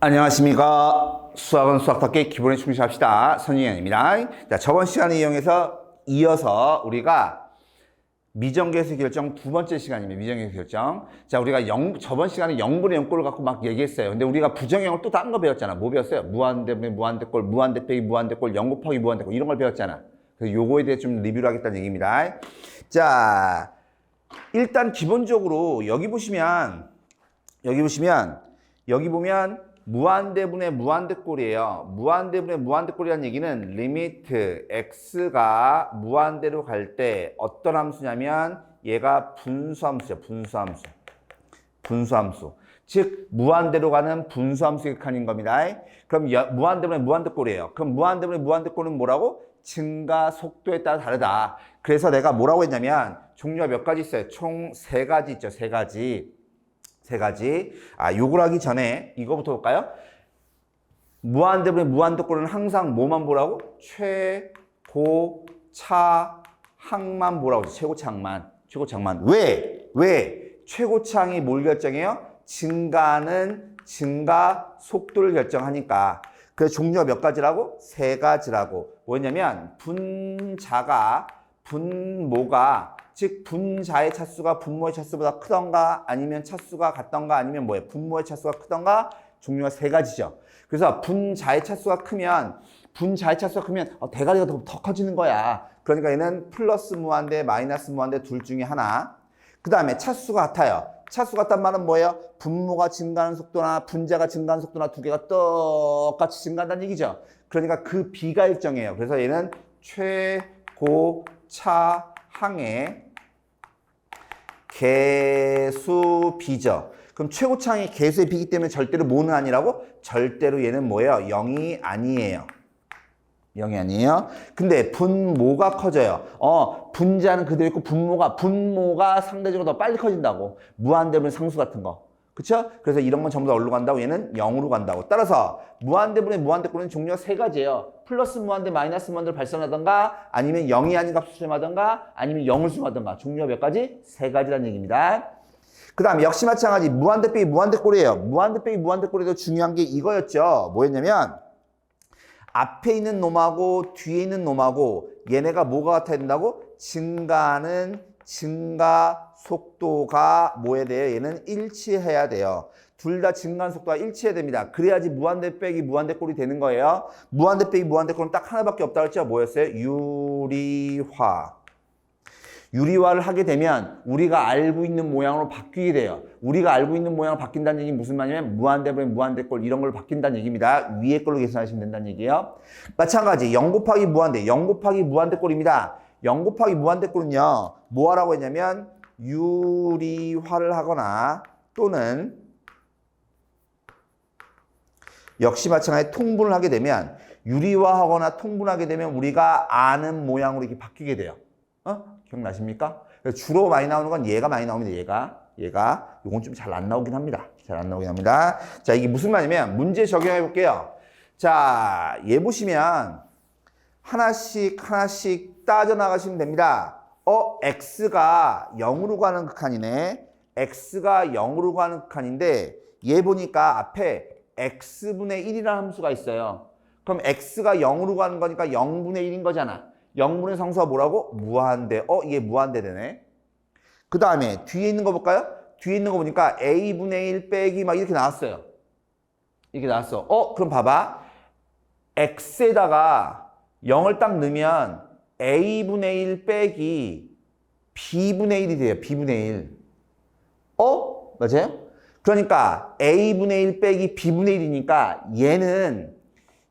안녕하십니까. 수학은 수학답게 기본에 충실합시다. 선희현입니다. 자, 저번 시간을 이용해서 이어서 우리가 미정계수 결정 두 번째 시간입니다. 미정계수 결정. 자, 우리가 영, 저번 시간에 0분의 0꼴을 갖고 막 얘기했어요. 근데 우리가 부정형을 또 다른 거 배웠잖아. 뭐 배웠어요? 무한대분의 무한대꼴, 무한대 빼기 무한대꼴, 0 곱하기 무한대꼴 이런 걸 배웠잖아. 그래서 요거에 대해 좀 리뷰를 하겠다는 얘기입니다. 자, 일단 기본적으로 여기 보시면 여기 보시면 여기 보면 무한대분의 무한대꼴이에요. 무한대분의 무한대꼴이라는 얘기는 리미트 x가 무한대로 갈 때 어떤 함수냐면 얘가 분수함수죠. 분수함수. 분수함수. 즉 무한대로 가는 분수함수의 극한인 겁니다. 그럼 여- 무한대분의 무한대꼴이에요. 그럼 무한대분의 무한대꼴은 뭐라고? 증가 속도에 따라 다르다. 그래서 내가 뭐라고 했냐면 종류가 몇 가지 있어요. 총 세 가지 있죠. 세 가지. 세 가지. 아, 요걸 하기 전에 이거부터 볼까요? 무한대분의 무한대꼴은 항상 뭐만 보라고? 최고 차 항만 보라고 했죠. 최고차항만. 최고차항만. 왜? 왜? 최고차항이 뭘 결정해요? 증가는 증가 속도를 결정하니까. 그래서 종류가 몇 가지라고? 세 가지라고. 뭐냐면 분자가 분모가 즉 분자의 차수가 분모의 차수보다 크던가 아니면 차수가 같던가 아니면 뭐예요? 분모의 차수가 크던가 종류가 세 가지죠. 그래서 분자의 차수가 크면 분자의 차수가 크면 어, 대가리가 더, 더 커지는 거야. 그러니까 얘는 플러스 무한대 마이너스 무한대 둘 중에 하나. 그 다음에 차수가 같아요. 차수 같단 말은 뭐예요? 분모가 증가하는 속도나 분자가 증가하는 속도나 두 개가 똑같이 증가한다는 얘기죠. 그러니까 그 비가 일정해요. 그래서 얘는 최고차항의 개수 비죠. 그럼 최고차항이 개수의 비기 때문에 절대로 뭐는 아니라고? 절대로 얘는 뭐예요? 0이 아니에요. 0이 아니에요. 근데 분모가 커져요. 어, 분자는 그대로 있고 분모가 분모가 상대적으로 더 빨리 커진다고. 무한대분 상수 같은 거. 그쵸? 그래서 이런 건 전부 다 어디로 간다고? 얘는 0으로 간다고. 따라서 무한대분의 무한대꼴은 종류가 세 가지예요. 플러스 무한대, 마이너스 무한대를 발생하던가 아니면 0이 아닌 값을 수렴하던가 아니면 0을 수렴하던가 종류가 몇 가지? 세 가지라는 얘기입니다. 그 다음 역시 마찬가지 무한대 빼기 무한대 꼴이에요. 무한대 빼기 무한대 꼴에도 중요한 게 이거였죠. 뭐였냐면 앞에 있는 놈하고 뒤에 있는 놈하고 얘네가 뭐가 같아야 된다고? 증가는 증가 속도가 뭐에 대해 얘는 일치해야 돼요. 둘 다 증가하는 속도가 일치해야 됩니다. 그래야지 무한대 빼기 무한대 꼴이 되는 거예요. 무한대 빼기 무한대 꼴은 딱 하나밖에 없다고 했죠. 뭐였어요? 유리화. 유리화를 하게 되면 우리가 알고 있는 모양으로 바뀌게 돼요. 우리가 알고 있는 모양으로 바뀐다는 얘기 무슨 말이냐면 무한대분의 무한대꼴 이런 걸로 바뀐다는 얘기입니다. 위에 걸로 계산하시면 된다는 얘기예요. 마찬가지 0 곱하기 무한대, 0 곱하기 무한대꼴입니다. 0 곱하기 무한대꼴은요. 뭐 하라고 했냐면 유리화를 하거나 또는 역시 마찬가지 통분을 하게 되면 유리화하거나 통분하게 되면 우리가 아는 모양으로 이렇게 바뀌게 돼요. 어? 기억나십니까? 주로 많이 나오는 건 얘가 많이 나옵니다. 얘가. 얘가. 요건 좀 잘 안 나오긴 합니다. 잘 안 나오긴 합니다. 자, 이게 무슨 말이냐면 문제 적용해 볼게요. 자, 얘 보시면 하나씩 하나씩 따져 나가시면 됩니다. 어, x가 0으로 가는 극한이네. x가 0으로 가는 극한인데 얘 보니까 앞에 x분의 1이라는 함수가 있어요. 그럼 x가 0으로 가는 거니까 0분의 1인 거잖아. 0분의 상수가 뭐라고? 무한대. 어, 이게 무한대 되네. 그 다음에 뒤에 있는 거 볼까요? 뒤에 있는 거 보니까 a분의 1 빼기 막 이렇게 나왔어요. 이렇게 나왔어. 어, 그럼 봐봐. x에다가 0을 딱 넣으면 a분의 1 빼기 b분의 1이 돼요. b분의 1. 어? 맞아요? 그러니까 a분의 1 빼기 b분의 1이니까 얘는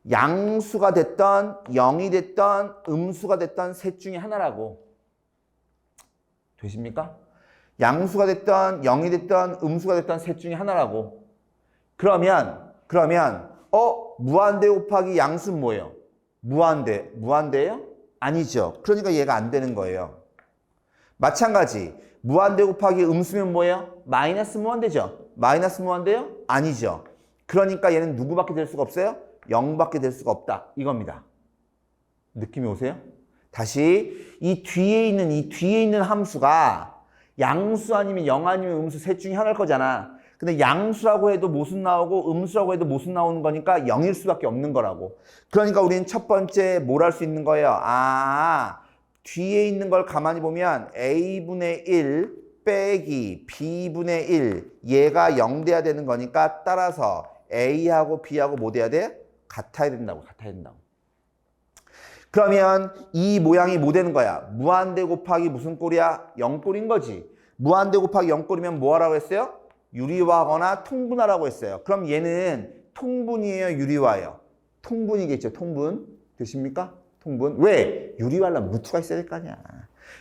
양수가 됐던 0이 됐던 음수가 됐던 셋 중에 하나라고. 되십니까? 양수가 됐던 0이 됐던 음수가 됐던 셋 중에 하나라고. 그러면 그러면 어 무한대 곱하기 양수는 뭐예요? 무한대. 무한대예요? 아니죠. 그러니까 얘가 안 되는 거예요. 마찬가지 무한대 곱하기 음수면 뭐예요? 마이너스 무한대죠. 마이너스 무한대요? 아니죠. 그러니까 얘는 누구밖에 될 수가 없어요? 0밖에 될 수가 없다. 이겁니다. 느낌이 오세요? 다시 이 뒤에 있는 이 뒤에 있는 함수가 양수 아니면 영 아니면 음수 셋 중에 하나일 거잖아. 근데 양수라고 해도 모순 나오고 음수라고 해도 모순 나오는 거니까 0일 수밖에 없는 거라고. 그러니까 우리는 첫 번째 뭘 할 수 있는 거예요? 아, 뒤에 있는 걸 가만히 보면 a분의 1 빼기 b분의 1 얘가 0 돼야 되는 거니까 따라서 a하고 b하고 뭐 돼야 돼? 같아야 된다고 같아야 된다고. 그러면 이 모양이 뭐 되는 거야? 무한대 곱하기 무슨 꼴이야? 0꼴인 거지. 무한대 곱하기 0꼴이면 뭐 하라고 했어요? 유리화하거나 통분하라고 했어요. 그럼 얘는 통분이에요, 유리화예요? 통분이겠죠, 통분. 되십니까? 통분. 왜? 유리화하려면 루트가 있어야 될 거 아니야.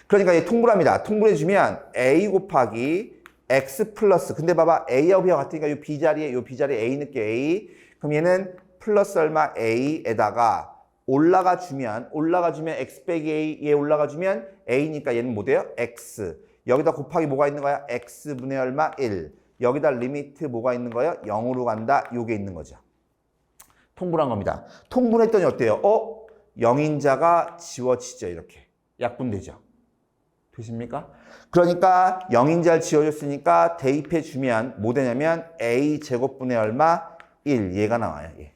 그러니까 얘 통분합니다. 통분해주면 a 곱하기 x 플러스. 근데 봐봐, a하고 b와 같으니까 이 b 자리에 이 b 자리에 a 넣게 a. 그럼 얘는 플러스 얼마 a에다가 올라가 주면 올라가 주면 x 빼기 a 얘 올라가 주면 a니까 얘는 뭐 돼요? x. 여기다 곱하기 뭐가 있는 거야? x분의 얼마? 1. 여기다 리미트 뭐가 있는 거예요? 0으로 간다. 요게 있는 거죠. 통분한 겁니다. 통분했더니 어때요? 어? 영인자가 지워지죠. 이렇게. 약분되죠. 되십니까? 그러니까 영인자를 지워줬으니까 대입해 주면 뭐 되냐면 a 제곱분의 얼마? 1. 얘가 나와요. 얘.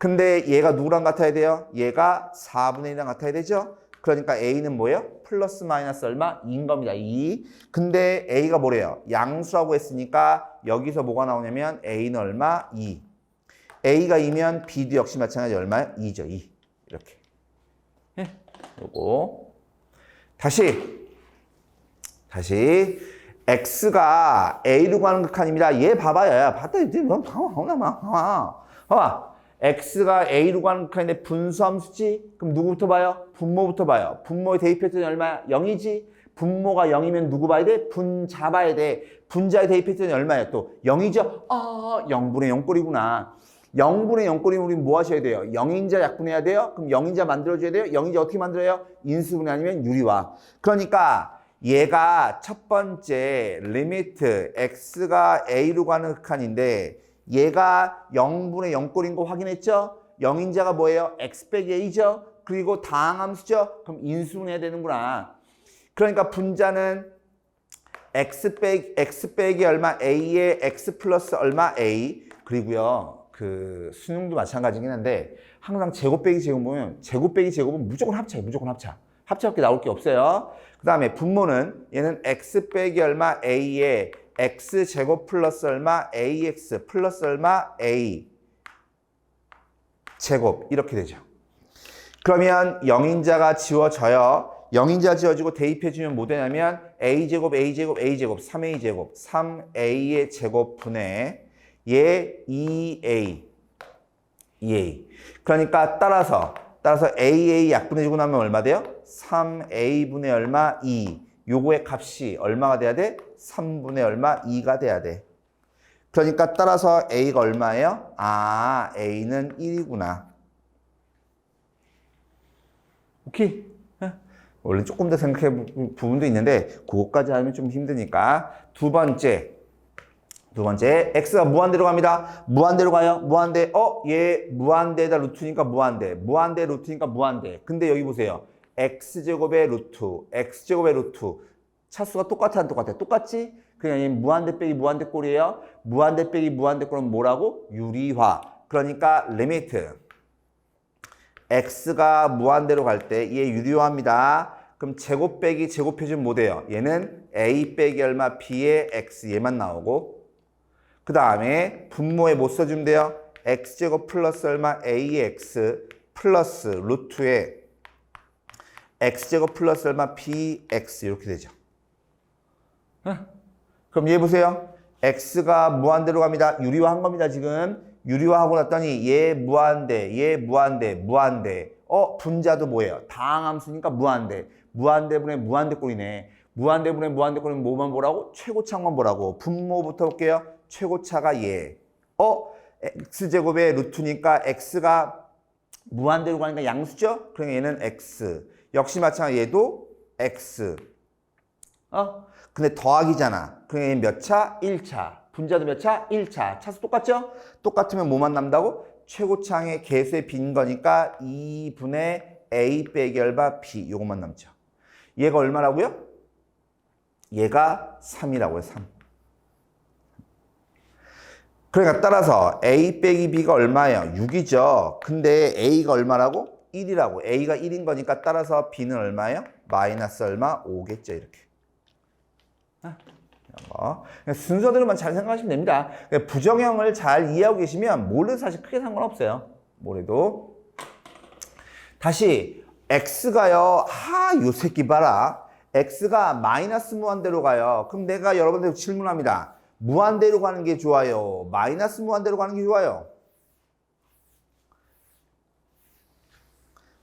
근데 얘가 누구랑 같아야 돼요? 얘가 4분의 1이랑 같아야 되죠? 그러니까 a는 뭐예요? 플러스 마이너스 얼마? 2인 겁니다. 2. 근데 a가 뭐래요? 양수라고 했으니까 여기서 뭐가 나오냐면 a는 얼마? 2. a가 2면 b도 역시 마찬가지 얼마요? 2죠. 2. 이렇게. 예. 요거. 다시. 다시. x가 a로 가는 극한입니다. 얘 봐봐요. 이제 뭐, 봐봐. 봐봐. 봐봐. X가 a로 가는 극한인데 분수함수지? 그럼 누구부터 봐요? 분모부터 봐요. 분모에 대입했더니 얼마야? 0이지? 분모가 0이면 누구 봐야 돼? 분자 봐야 돼. 분자에 대입했더니 얼마야? 또 0이죠? 아, 0분의 0꼴이구나. 0분의 0꼴이면 우리 뭐 하셔야 돼요? 0인자 약분해야 돼요? 그럼 0인자 만들어줘야 돼요? 0인자 어떻게 만들어요? 인수분해 아니면 유리화. 그러니까 얘가 첫 번째 리미트 x가 a로 가는 극한인데 얘가 0분의 0꼴인 거 확인했죠? 0인자가 뭐예요? x 빼기 a죠? 그리고 다항함수죠? 그럼 인수분해야 되는구나. 그러니까 분자는 x 빼기, x 빼기 얼마 a에 x 플러스 얼마 a 그리고요 그 수능도 마찬가지긴 한데 항상 제곱 빼기 제곱 보면 제곱 빼기 제곱은 무조건 합차예요 무조건 합차 합차밖에 나올 게 없어요 그 다음에 분모는 얘는 x 빼기 얼마 a에 x 제곱 플러스 얼마 ax 플러스 얼마 a 제곱 이렇게 되죠 그러면 영인자가 지워져요. 영인자 지워지고 대입해주면 뭐 되냐면 a제곱 a제곱 a제곱 3a제곱 3a의 제곱분의 얘 2a 2a 그러니까 따라서 따라서 aa 약분해주고 나면 얼마 돼요? 3a분의 얼마 2 요거의 값이 얼마가 돼야 돼? 3분의 얼마 2가 돼야 돼 그러니까 따라서 a가 얼마예요? 아 a는 1이구나 오케이. 예. 원래 조금 더 생각해 볼 부분도 있는데 그것까지 하면 좀 힘드니까 두 번째 두 번째 x가 무한대로 갑니다. 무한대로 가요. 무한대. 어, 얘 무한대에다 루트니까 무한대. 무한대 루트니까 무한대. 근데 여기 보세요. x 제곱의 루트, x 제곱의 루트. 차수가 똑같아 안 똑같아? 똑같지? 그냥 얘 무한대 빼기 무한대 꼴이에요. 무한대 빼기 무한대 꼴은 뭐라고? 유리화. 그러니까 리미트. x가 무한대로 갈 때 얘 유리화합니다. 그럼 제곱 빼기 제곱해주면 뭐 돼요? 얘는 a 빼기 얼마 b의 x 얘만 나오고 그 다음에 분모에 못 써주면 돼요? x제곱 플러스 얼마 ax 플러스 루트에 x제곱 플러스 얼마 bx 이렇게 되죠. 그럼 얘 보세요. x가 무한대로 갑니다. 유리화한 겁니다, 지금. 유리화하고 났더니 얘 무한대, 얘 무한대, 무한대. 어, 분자도 뭐예요? 다항함수니까 무한대. 무한대분의 무한대꼴이네. 무한대분의 무한대꼴은 뭐만 보라고? 최고차만 보라고. 분모부터 볼게요. 최고차가 얘. 어, x제곱의 루트니까 x가 무한대로 가니까 양수죠? 그러니까 얘는 x. 역시 마찬가지 얘도 x. 어? 근데 더하기잖아. 얘는 몇 차? 1차. 분자도 몇 차? 1차. 차수 똑같죠? 똑같으면 뭐만 남다고? 최고창의 개수의 빈 거니까 2분의 a 빼기 얼마 b 요것만 남죠. 얘가 얼마라고요? 얘가 3이라고요, 3. 그러니까 따라서 A 빼기 B가 얼마예요? 6이죠. 근데 A가 얼마라고? 1이라고. A가 1인 거니까 따라서 B는 얼마예요? 마이너스 얼마? 5겠죠, 이렇게. 아, 거. 그냥 순서대로만 잘 생각하시면 됩니다. 그냥 부정형을 잘 이해하고 계시면 뭘로 사실 크게 상관없어요. 뭐래도. 다시 x가요. 하, 요 새끼 봐라. x가 마이너스 무한대로 가요. 그럼 내가 여러분들 질문합니다. 무한대로 가는 게 좋아요? 마이너스 무한대로 가는 게 좋아요?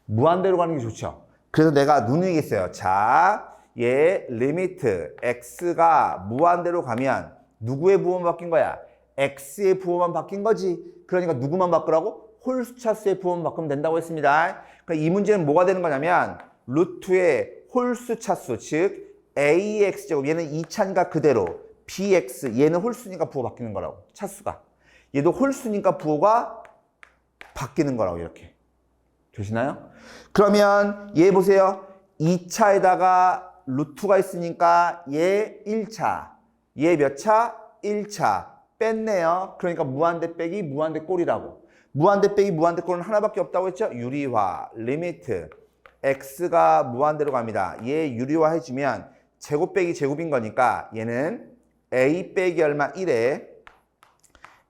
무한대로 가는 게 좋죠. 그래서 내가 누누이겠어요. 자, 얘 리미트 x가 무한대로 가면 누구의 부호만 바뀐 거야? x의 부호만 바뀐 거지. 그러니까 누구만 바꾸라고? 홀수차수의 부호만 바꾸면 된다고 했습니다. 그러니까 이 문제는 뭐가 되는 거냐면 루트의 홀수차수 즉 ax 제곱 얘는 2차니까 그대로 bx 얘는 홀수니까 부호 바뀌는 거라고 차수가 얘도 홀수니까 부호가 바뀌는 거라고 이렇게 되시나요? 그러면 얘 보세요. 2차에다가 루트가 있으니까 얘 1차. 얘 몇 차? 1차. 뺐네요. 그러니까 무한대 빼기 무한대 꼴이라고. 무한대 빼기 무한대 꼴은 하나밖에 없다고 했죠? 유리화, 리미트. x가 무한대로 갑니다. 얘 유리화 해주면 제곱 빼기 제곱인 거니까 얘는 a 빼기 얼마 1에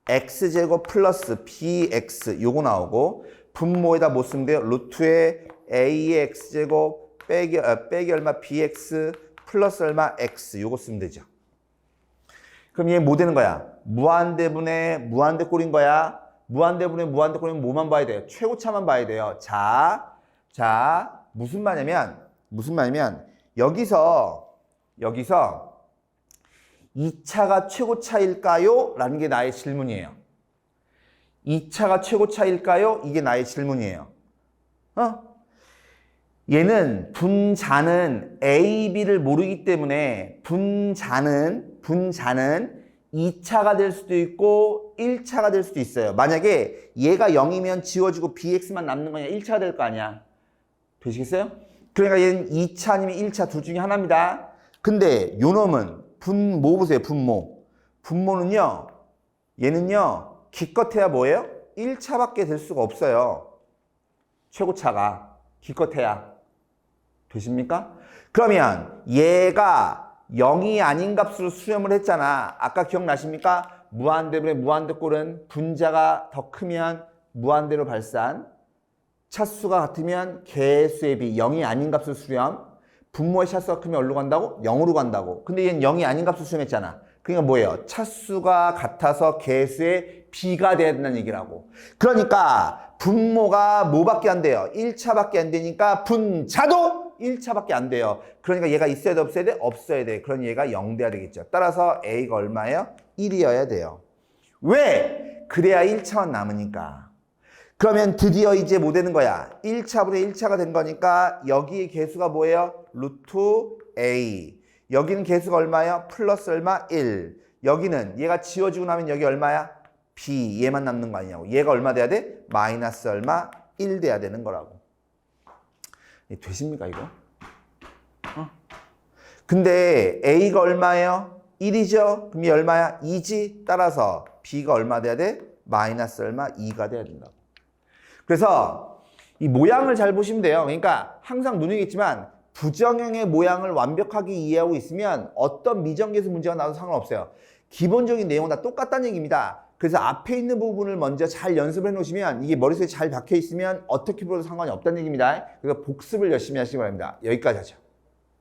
x제곱 플러스 bx 요거 나오고 분모에다 못 쓰면 돼요. 루트에 a의 x제곱 빼기, 어, 빼기 얼마 bx 플러스 얼마 x 요거 쓰면 되죠. 그럼 얘 뭐 되는 거야? 무한대분의 무한대꼴인 거야. 무한대분의 무한대꼴이면 뭐만 봐야 돼요? 최고차만 봐야 돼요. 자, 자 무슨 말이냐면 무슨 말이냐면 여기서 여기서 2차가 최고차일까요? 라는 게 나의 질문이에요. 2차가 최고차일까요? 이게 나의 질문이에요. 어? 얘는 분자는 A, B를 모르기 때문에 분자는 분자는 2차가 될 수도 있고 1차가 될 수도 있어요. 만약에 얘가 0이면 지워지고 BX만 남는 거냐 1차가 될 거 아니야. 되시겠어요? 그러니까 얘는 2차 아니면 1차 둘 중에 하나입니다. 근데 요 놈은 분모 보세요. 분모. 분모는요. 얘는요. 기껏해야 뭐예요? 1차밖에 될 수가 없어요. 최고차가 기껏해야 되십니까? 그러면 얘가 0이 아닌 값으로 수렴을 했잖아. 아까 기억나십니까? 무한대분의 무한대꼴은 분자가 더 크면 무한대로 발산, 차수가 같으면 개수의 비 0이 아닌 값을 수렴, 분모의 차수가 크면 어디로 간다고? 0으로 간다고. 근데 얘는 0이 아닌 값을 수렴했잖아. 그러니까 뭐예요? 차수가 같아서 개수의 비가 돼야 된다는 얘기라고. 그러니까 분모가 뭐밖에 안 돼요? 1차밖에 안 되니까 분자도 1차밖에 안 돼요. 그러니까 얘가 있어야 돼, 없어야 돼? 없어야 돼. 그러니 얘가 0 돼야 되겠죠. 따라서 A가 얼마예요? 1이어야 돼요. 왜? 그래야 1차만 남으니까. 그러면 드디어 이제 뭐 되는 거야? 1차분의 1차가 된 거니까 여기의 개수가 뭐예요? 루트 A. 여기는 개수가 얼마예요? 플러스 얼마? 1. 여기는 얘가 지워지고 나면 여기 얼마야? B. 얘만 남는 거 아니냐고. 얘가 얼마 돼야 돼? 마이너스 얼마? 1 돼야 되는 거라고. 되십니까 이거? 어? 근데 A가 얼마예요? 1이죠? 그럼 얘 얼마야? 2지? 따라서 B가 얼마 돼야 돼? 마이너스 얼마? 2가 돼야 된다고. 그래서 이 모양을 잘 보시면 돼요. 그러니까 항상 눈이겠지만 부정형의 모양을 완벽하게 이해하고 있으면 어떤 미정계수 문제가 나와도 상관없어요. 기본적인 내용은 다 똑같다는 얘기입니다. 그래서 앞에 있는 부분을 먼저 잘 연습을 해 놓으시면 이게 머릿속에 잘 박혀 있으면 어떻게 불어도 상관이 없다는 얘기입니다. 그래서 복습을 열심히 하시기 바랍니다. 여기까지 하죠.